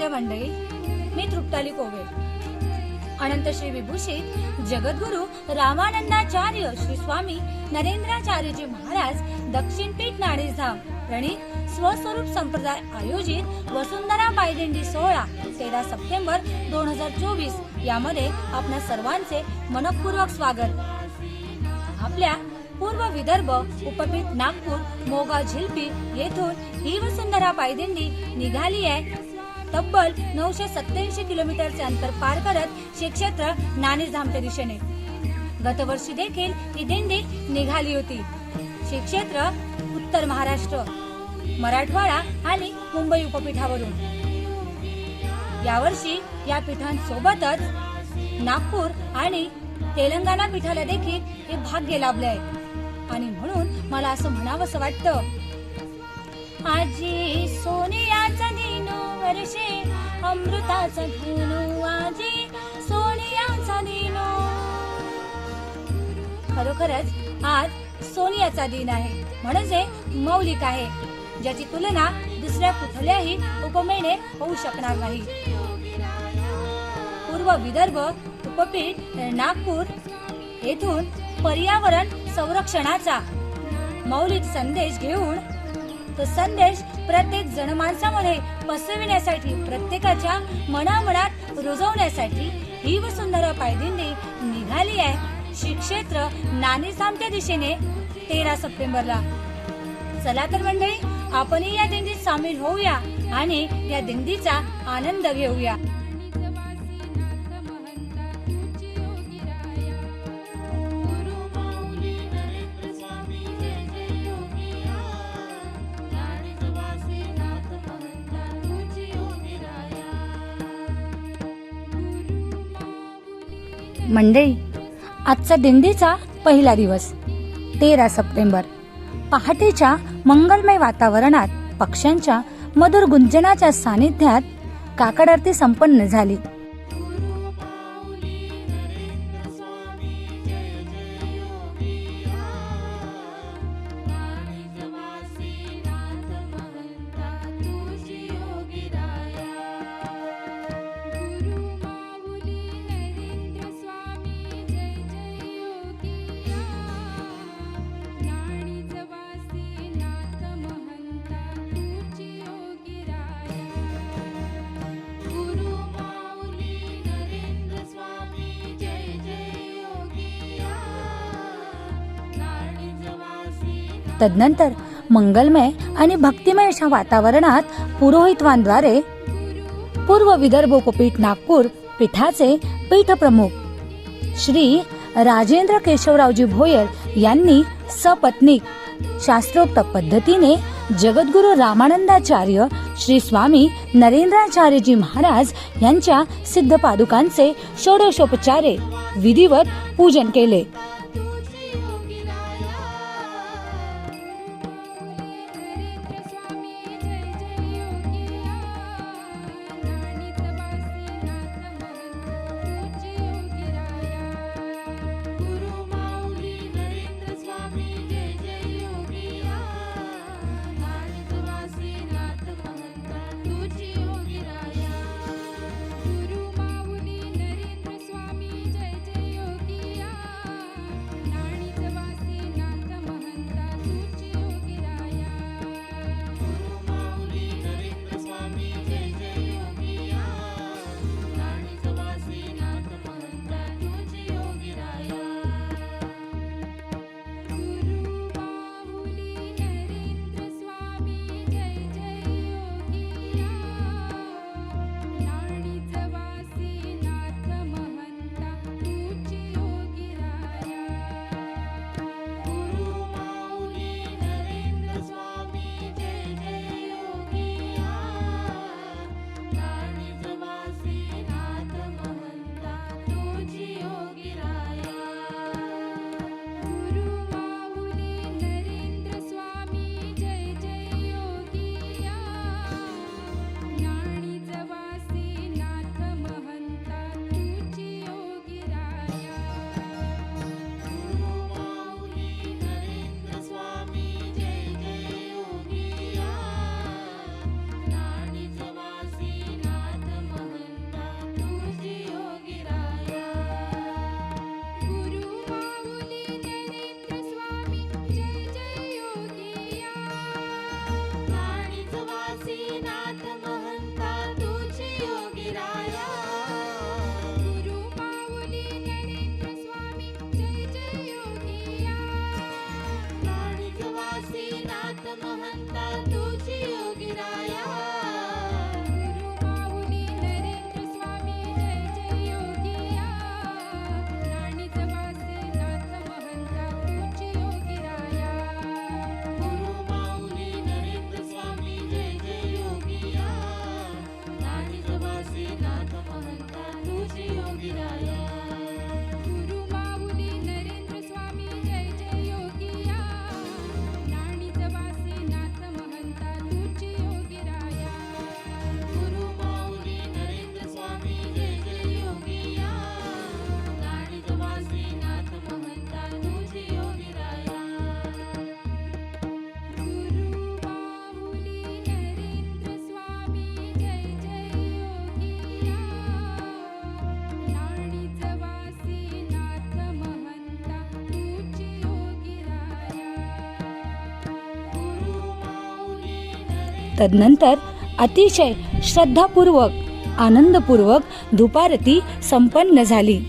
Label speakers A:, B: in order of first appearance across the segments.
A: दे मंडळी मी तृप्ताली कोवे. अनंत श्री विभूषित जगद्गुरु रामानंदाचार्य श्री स्वामी नरेंद्राचार्यजी महाराज दक्षिण पीठ नाणेधाम प्रणित स्वस्वरूप संप्रदाय आयोजित वसुंधरा पायदिंडी सोहळा तेरा सप्टेंबर दोन हजार चोवीस. यामध्ये आपणा सर्वांचे मनपूर्वक स्वागत. आपल्या पूर्व विदर्भ उपपीठ नागपूर मोगा झिलपी येथून ही वसुंधरा पायदिंडी निघाली आहे. तब्बल नऊशे सत्याऐंशी किलोमीटरचे अंतर पार करत हे क्षेत्र नाणेधामच्या दिशेने. गतवर्षी देखील ही दिंडी निघाली होती. हे क्षेत्र उत्तर महाराष्ट्र मराठवाडा आणि मुंबई उपपीठावरून. यावर्षी या पीठांसोबतच नागपूर आणि तेलंगणा पीठाला देखील हे भाग्य लाभले आहे. आणि म्हणून मला असं म्हणावंसं वाटतं. आजी सोनियाचा वर्षे अमृताचा धनु आजी सोनियाचा दिनो. खरोखरच आज सोनियाचा दिन आहे. म्हणजे मौलिक आहे ज्याची तुलना दुसऱ्या कुठल्याही उपमेने होऊ शकणार नाही. पूर्व विदर्भ उपपीठ नागपूर येथून पर्यावरण संरक्षणाचा मौलिक संदेश घेऊन तो संदेश प्रत्येक जनमानसामध्ये पसरविण्यासाठी प्रत्येकाच्या मनामनात रुजवण्यासाठी ही वसुंधरा पायदिंडी निघाली आहे. श्रीक्षेत्र नाणेसामच्या दिशेने तेरा सप्टेंबरला. चला तर मंडळी आपणही या दिंडीत सामील होऊया आणि या दिंडीचा आनंद घेऊया. मंडळी आजचा दिंडीचा पहिला दिवस तेरा सप्टेंबर. पहाटेच्या मंगलमय वातावरणात पक्ष्यांच्या मधुर गुंजनाच्या सानिध्यात काकड आरती संपन्न झाली. तदनंतर मंगलमय आणि भक्तिमय अशा वातावरणात पुरोहितवांद्वारे पूर्व विदर्भ उपपीठ नागपूर पीठाचे पीठप्रमुख श्री राजेंद्र केशवरावजी भोयर यांनी सपत्नीक शास्त्रोक्त पद्धतीने जगद्गुरु रामानंदाचार्य श्री स्वामी नरेंद्राचार्यजी महाराज यांच्या सिद्ध पादुकांचे षोडशोपचारे विधिवत पूजन केले.
B: तदनंतर अतिशय श्रद्धापूर्वक आनंदपूर्वक धुपारती संपन्न झाली.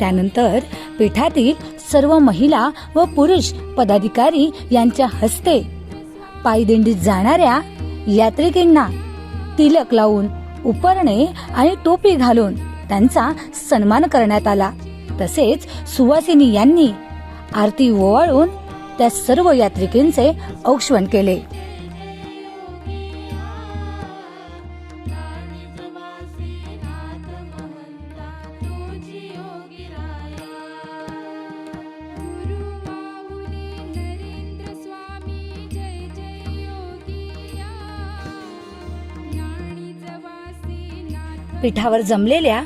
B: त्यानंतर पीठातील सर्व महिला व पुरुष पदाधिकारी यांच्या हस्ते पायदिंडीत जाणाऱ्या यात्रिकेंना तिलक लावून उपरणे आणि टोपी घालून त्यांचा सन्मान करण्यात आला. तसेच सुवासिनी यांनी आरती ओवाळून त्या सर्व यात्रिकेंचे औक्षण केले. पीठावर जमलेल्या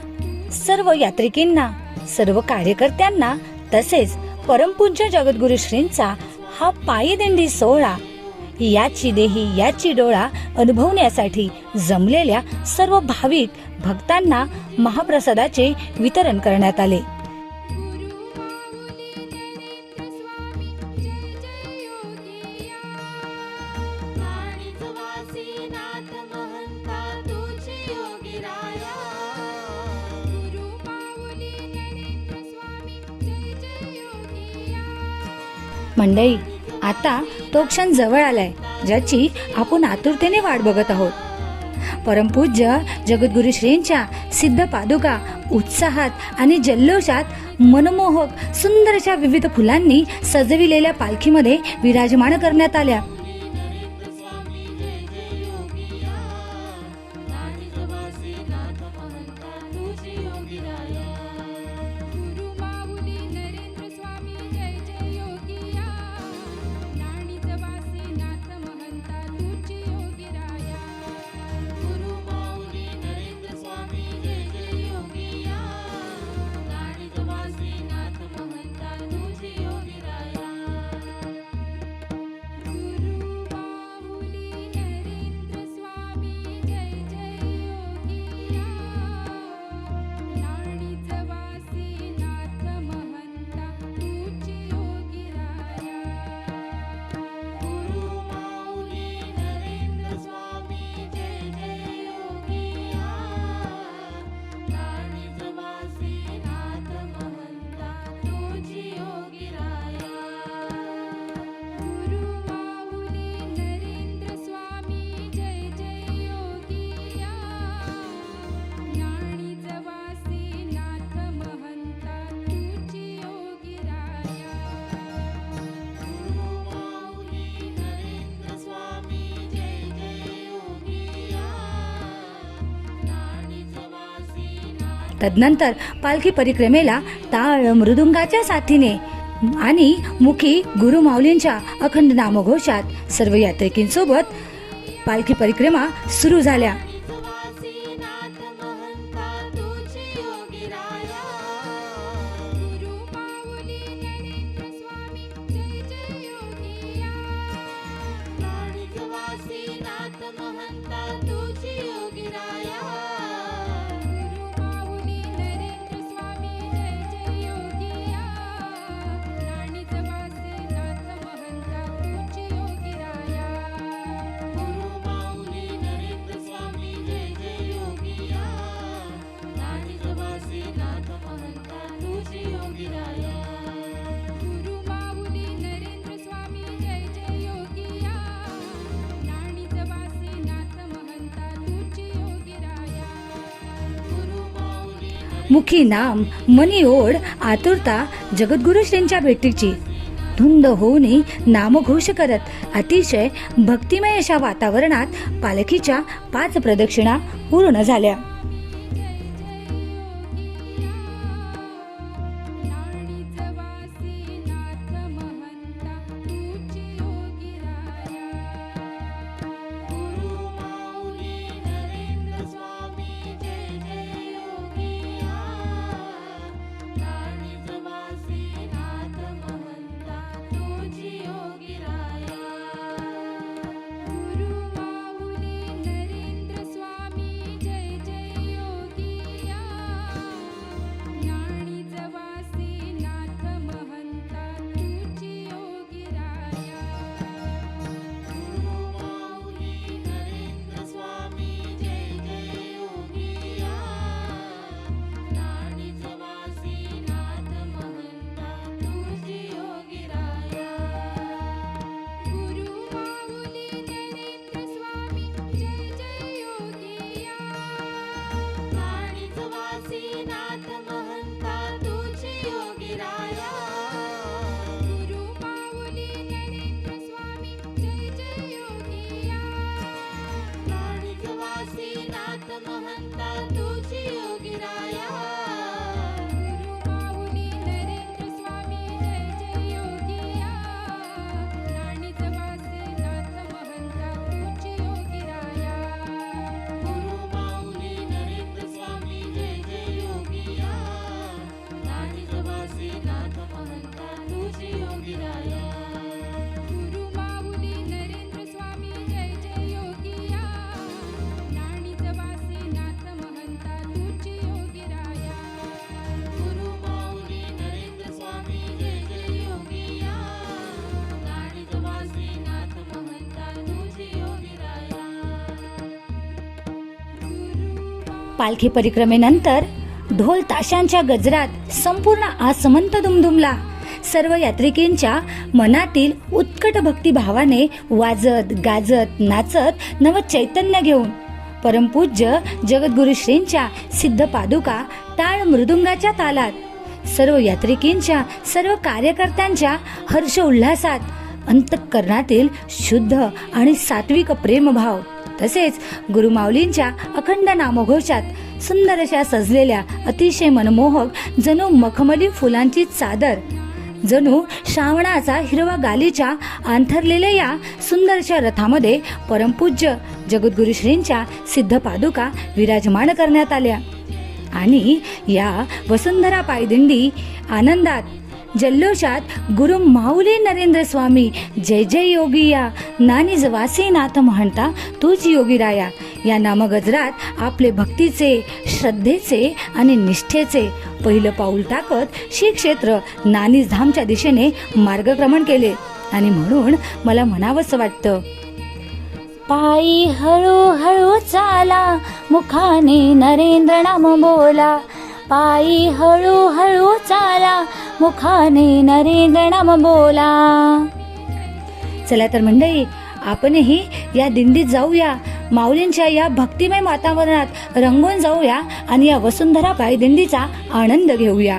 B: सर्व यात्रिकींना सर्व कार्यकर्त्यांना तसेच परमपूज्य जगद्गुरु श्रींचा हा पायीदिंडी सोहळा याची देही याची डोळा अनुभवण्यासाठी जमलेल्या सर्व भाविक भक्तांना महाप्रसादाचे वितरण करण्यात आले. मंडई आता तो क्षण जवळ आलाय ज्याची आपण आतुरतेने वाट बघत आहोत. परमपूज्य जगद्गुरू श्रींच्या सिद्ध पादुका उत्साहात आणि जल्लोषात मनमोहक सुंदरशा विविध फुलांनी सजविलेल्या पालखीमध्ये विराजमान करण्यात आल्या. तदनंतर पालखी परिक्रमेला ताळ मृदुंगाच्या साथीने आणि मुखी गुरुमाऊलींच्या अखंड नामघोषात सर्व यात्रिकींसोबत पालखी परिक्रमा सुरू झाल्या.
A: मुखी नाम मनी ओढ आतुरता जगद्गुरु श्रींच्या भेटीची. धुंद होऊनही नामघोष करत अतिशय भक्तिमय अशा वातावरणात पालखीच्या पाच प्रदक्षिणा पूर्ण झाल्या. पालखी परिक्रमेनंतर ढोल ताशांच्या गजरात संपूर्ण आसमंत दुमदुमला. सर्व यात्रिकींच्या मनातील उत्कट भक्तिभावाने वाजत गाजत नाचत नव चैतन्य घेऊन परमपूज्य जगद्गुरु श्रींच्या सिद्ध पादुका टाळ मृदुंगाच्या तालात. सर्व यात्रिकींच्या सर्व कार्यकर्त्यांच्या हर्ष उल्हासात अंतःकरणातील शुद्ध आणि सात्विक प्रेमभाव तसेच गुरुमाऊलींच्या अखंड नामघोषात सुंदर अशा सजलेल्या अतिशय मनमोहक जणू मखमली फुलांची चादर जणू श्रावणाचा हिरवा गालीच्या आंथरलेल्या या सुंदरशा रथामध्ये परमपूज्य जगद्गुरु श्रींच्या सिद्ध पादुका विराजमान करण्यात आल्या. आणि या वसुंधरा पायदिंडी आनंदात जल्लोषात गुरु माऊली नरेंद्र स्वामी. जय जय योगिया नानी वासी नाथ म्हणता तूच योगीराया या नामगजरात आपले भक्तीचे श्रद्धेचे आणि निष्ठेचे पहिलं पाऊल टाकत श्री क्षेत्र नानीज धामच्या दिशेने मार्गक्रमण केले. आणि म्हणून मला म्हणावंसं वाटतं पायी हळूहळू चाला मुखाने नरेंद्र नाम बोला. पायी हळूहळू चाला मुखाने नरेंद्र नाम बोला. चला तर मंडळी आपणही या दिंडीत जाऊया. माऊलींच्या या भक्तिमय वातावरणात रंगून जाऊया आणि या वसुंधरा पायी दिंडीचा आनंद घेऊया.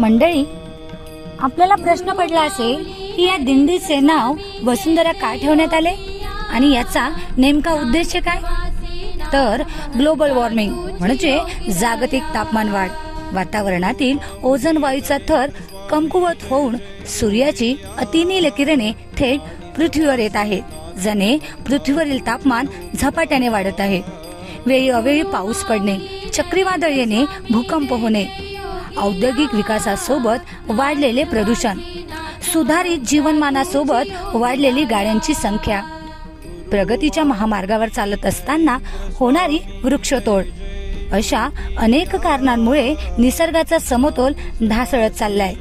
A: मंडळी आपल्याला प्रश्न पडला असेल की या दिंडीचे नाव वसुंधरा का ठेवण्यात आले आणि याचा नेमका उद्देश काय? तर ग्लोबल वॉर्मिंग म्हणजे जागतिक तापमान वाढ. वातावरणातील ओझोन वायूचा थर कमकुवत होऊन सूर्याची अतिनील किरणे थेट पृथ्वीवर येत आहेत ज्याने पृथ्वीवरील तापमान झपाट्याने वाढत आहे. वेळी अवेळी पाऊस पडणे चक्रीवादळ येणे भूकंप होणे औद्योगिक विकासासोबत वाढलेले प्रदूषण. सुधारित जीवनमानासोबत वाढलेली गाड्यांची संख्या. प्रगतीच्या महामार्गावर चालत असताना होणारी वृक्षतोड. अशा अनेक कारणांमुळे निसर्गाचा समतोल ढासळत चाललाय.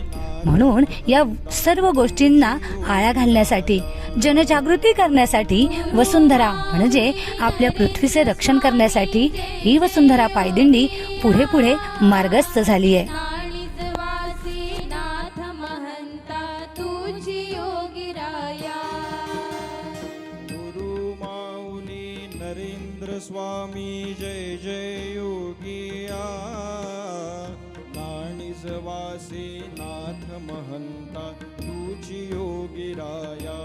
A: म्हणून या सर्व गोष्टींना आळा घालण्यासाठी जनजागृती करण्यासाठी वसुंधरा म्हणजे आपल्या पृथ्वीचे रक्षण करण्यासाठी ही वसुंधरा पायदिंडी पुढे पुढे मार्गस्थ झाली आहे.
B: स्वामी जय जय योगिया. नाणीज वासी महंता तुझी योगी राया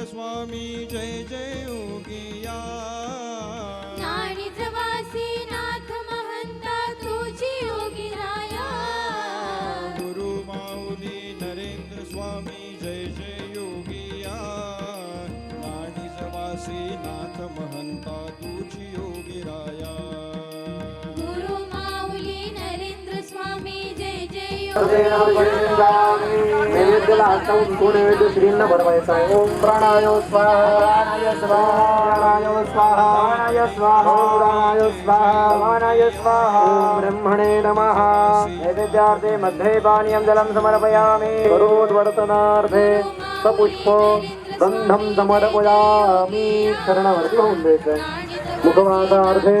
C: नरेंद्र स्वामी जय जय
D: नैवेद्याला हात लावून तो नैवेद्य श्रींना भरवायचा आहे ओम प्राणाय स्वाहा ब्रह्मणे नमः। नैवेद्यार्थे मध्ये पानीयं जलं समर्पयामि करोद्वर्तनार्थे सपुष्प गंधं समर्पयामि शरणावरती होऊन द्यायचंय मुखवासार्थे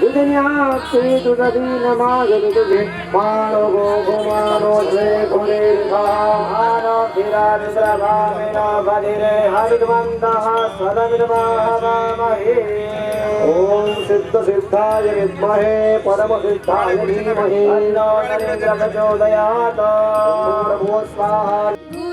D: दुनियाची तुझ दीन मागणी तुझे मानो गो गुमानो द्वे गुणे भानो फिरादिद्र भावेन बधिरे हरिद्वन्तः सदमिदमाहवामहे ॐ सिद्ध सिद्धाय विद्महे परम सिद्धाय धीमहि तन्नो नरेन्द्र प्रचोदयात् भूर्भुवः स्वाहा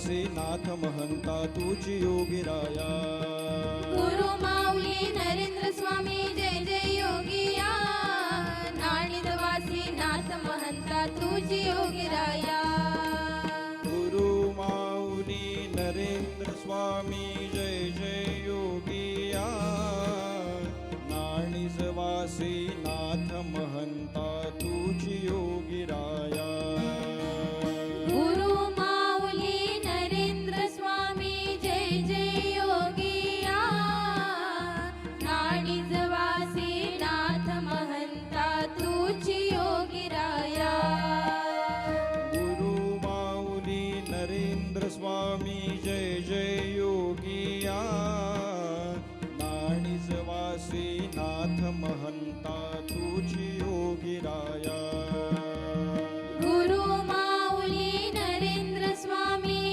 C: वासी नाथ महंता तुझी योगी राया.
B: गुरु माऊली नरेंद्र स्वामी जय जय योगिया
C: नाणीज वासी नाथ महंता तुझी योगी राया.
B: गुरु माऊली नरेंद्र स्वामी जय जय
C: योगी